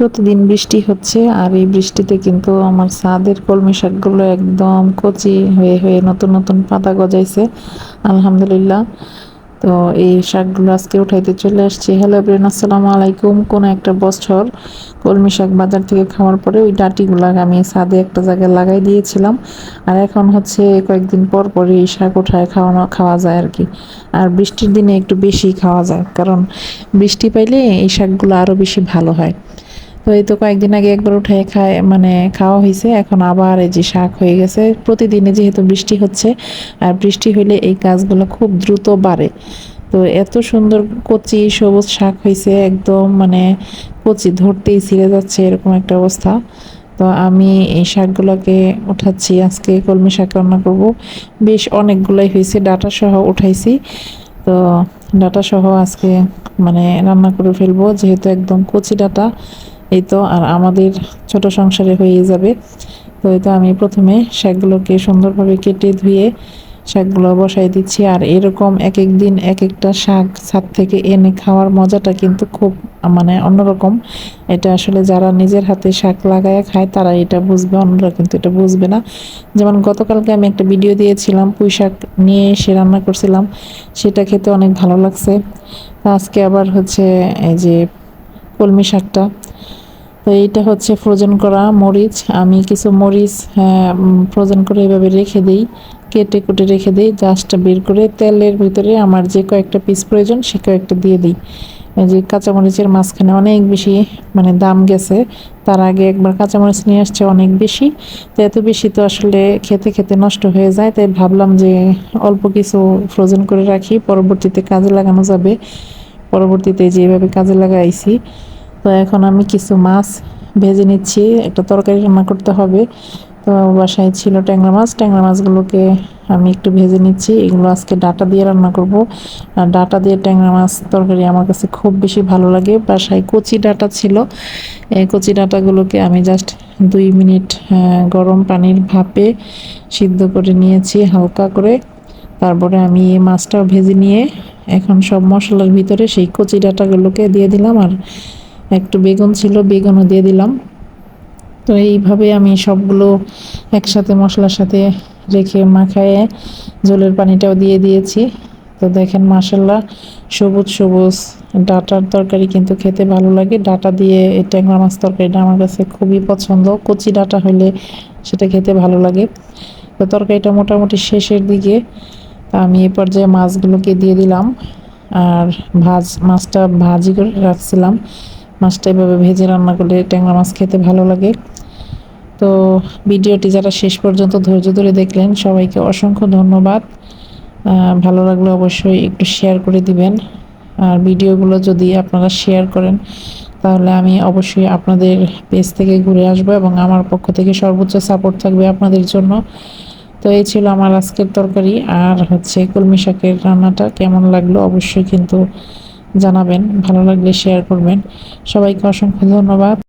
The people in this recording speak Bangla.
প্রতিদিন বৃষ্টি হচ্ছে, আর এই বৃষ্টিতে কিন্তু আমার ছাদের কলমি শাকগুলো একদম কচি হয়ে হয়ে নতুন নতুন পাতা গজাইছে, আলহামদুলিল্লাহ। তো এই শাকগুলো আজকে উঠাইতে চলে আসছি। হ্যালো ব্রেন আসসালামু আলাইকুম। কোনো একটা বছর কলমি শাক বাজার থেকে খাওয়ার পরে ওই ডাটিগুলো আমি ছাদে একটা জায়গায় লাগাই দিয়েছিলাম, আর এখন হচ্ছে কয়েকদিন পর পরই এই শাক উঠায় খাওয়ানো, খাওয়া যায় আর কি। আর বৃষ্টির দিনে একটু বেশি খাওয়া যায়, কারণ বৃষ্টি পাইলে এই শাকগুলো আরও বেশি ভালো হয়। তো এই তো কয়েকদিন আগে একবার উঠে খায় মানে খাওয়া হয়েছে এখন আবার এই যে শাক হয়ে গেছে। প্রতিদিনে যেহেতু বৃষ্টি হচ্ছে, আর বৃষ্টি হলে এই গাছগুলো খুব দ্রুত বাড়ে। তো এত সুন্দর কচি সবুজ শাক হয়েছে একদম মানে কচি ধরতেই ছিঁড়ে যাচ্ছে এরকম একটা অবস্থা। তো আমি এই শাকগুলোকে উঠাচ্ছি, আজকে কলমি শাক রান্না করব। বেশ অনেকগুলোই হয়েছে ডাটা সহ উঠাইছি। তো ডাটা সহ আজকে মানে রান্না করে ফেলব, যেহেতু একদম কচি ডাটা। এই তো আর আমাদের ছোট সংসারে হয়ে যাবে। তো এই তো আমি প্রথমে শাকগুলোকে সুন্দরভাবে কেটে ধুয়ে শাকগুলো বসাই দিচ্ছি। আর এরকম এক এক দিন এক একটা শাক ছাদ থেকে এনে খাওয়ার মজাটা কিন্তু খুব মানে অন্যরকম। এটা আসলে যারা নিজের হাতে শাক লাগায় খায়, তারা এটা বুঝবে, অন্যরা কিন্তু এটা বুঝবে না। যেমন গতকালকে আমি একটা ভিডিও দিয়েছিলাম, পুঁই শাক নিয়ে এসে রান্না করছিলাম। সেটা খেতে অনেক ভালো লাগছে। আজকে আবার হচ্ছে এই যে কলমি শাকটা। তো এইটা হচ্ছে ফ্রোজেন করা মরিচ। আমি কিছু মরিচ ফ্রোজেন করে এভাবে রেখে দিই, কেটে কুটে রেখে দিই জাস্ট বের করে তেলের ভিতরে আমার যে কয়েকটা পিস প্রয়োজন সে কয়েকটা দিয়ে দিই। যে কাঁচামরিচের মাঝখানে অনেক বেশি মানে দাম গেছে, তার আগে একবার কাঁচামরিচ নিয়ে আসছে অনেক বেশি। তো এত বেশি তো আসলে খেতে খেতে নষ্ট হয়ে যায়, তাই ভাবলাম যে অল্প কিছু ফ্রোজেন করে রাখি, পরবর্তীতে কাজে লাগানো যাবে। পরবর্তীতে যেভাবে কাজে লাগাইছি তো এখন আমি কিছু মাছ ভেজে নিচ্ছি। একটা তরকারি রান্না করতে হবে। তো বাসায় ছিল ট্যাংরা মাছ। ট্যাংরা মাছগুলোকে আমি একটু ভেজে নিচ্ছি। এগুলো আজকে ডাটা দিয়ে রান্না করব। আর ডাটা দিয়ে ট্যাংরা মাছ তরকারি আমার কাছে খুব বেশি ভালো লাগে। বাসায় কচি ডাটা ছিল। এই কচি ডাটাগুলোকে আমি জাস্ট দুই মিনিট গরম পানির ভাপে সিদ্ধ করে নিয়েছি হালকা করে। তারপরে আমি এই মাছটাও ভেজে নিয়ে এখন সব মশলার ভিতরে সেই কচি ডাটাগুলোকে দিয়ে দিলাম। আর একটু বেগুন ছিল, বেগুনও দিয়ে দিলাম। তো এইভাবে আমি সবগুলো একসাথে মশলার সাথে রেখে মাখায়ে জলের পানিটাও দিয়ে দিয়েছি। তো দেখেন মাসাল্লাহ সবুজ সবুজ। ডাটার তরকারি কিন্তু খেতে ভালো লাগে। ডাটা দিয়ে এই ট্যাংরা মাছ তরকারিটা আমার কাছে খুবই পছন্দ। কচি ডাটা হলে সেটা খেতে ভালো লাগে। তো তরকারিটা মোটামুটি শেষের দিকে আমি এ পর্যায়ে মাছগুলোকে দিয়ে দিলাম। আর ভাজ, মাছটা ভাজি করে রাখছিলাম। মাছটা এভাবে ভেজে রান্না করলে ট্যাংরা মাছ খেতে ভালো লাগে। তো ভিডিওটি যারা শেষ পর্যন্ত ধৈর্য ধরে দেখলেন, সবাইকে অসংখ্য ধন্যবাদ। ভালো লাগলে অবশ্যই একটু শেয়ার করে দিবেন। আর ভিডিওগুলো যদি আপনারা শেয়ার করেন, তাহলে আমি অবশ্যই আপনাদের পেজ থেকে ঘুরে আসব এবং আমার পক্ষ থেকে সর্বোচ্চ সাপোর্ট থাকবে আপনাদের জন্য। তো এই ছিল আমার আজকের তরকারি। আর হচ্ছে কলমি শাকের রান্নাটা কেমন লাগল অবশ্যই কিন্তু জানাবেন ভালো লাগলে শেয়ার করবেন। সবাইকে অসংখ্য ধন্যবাদ।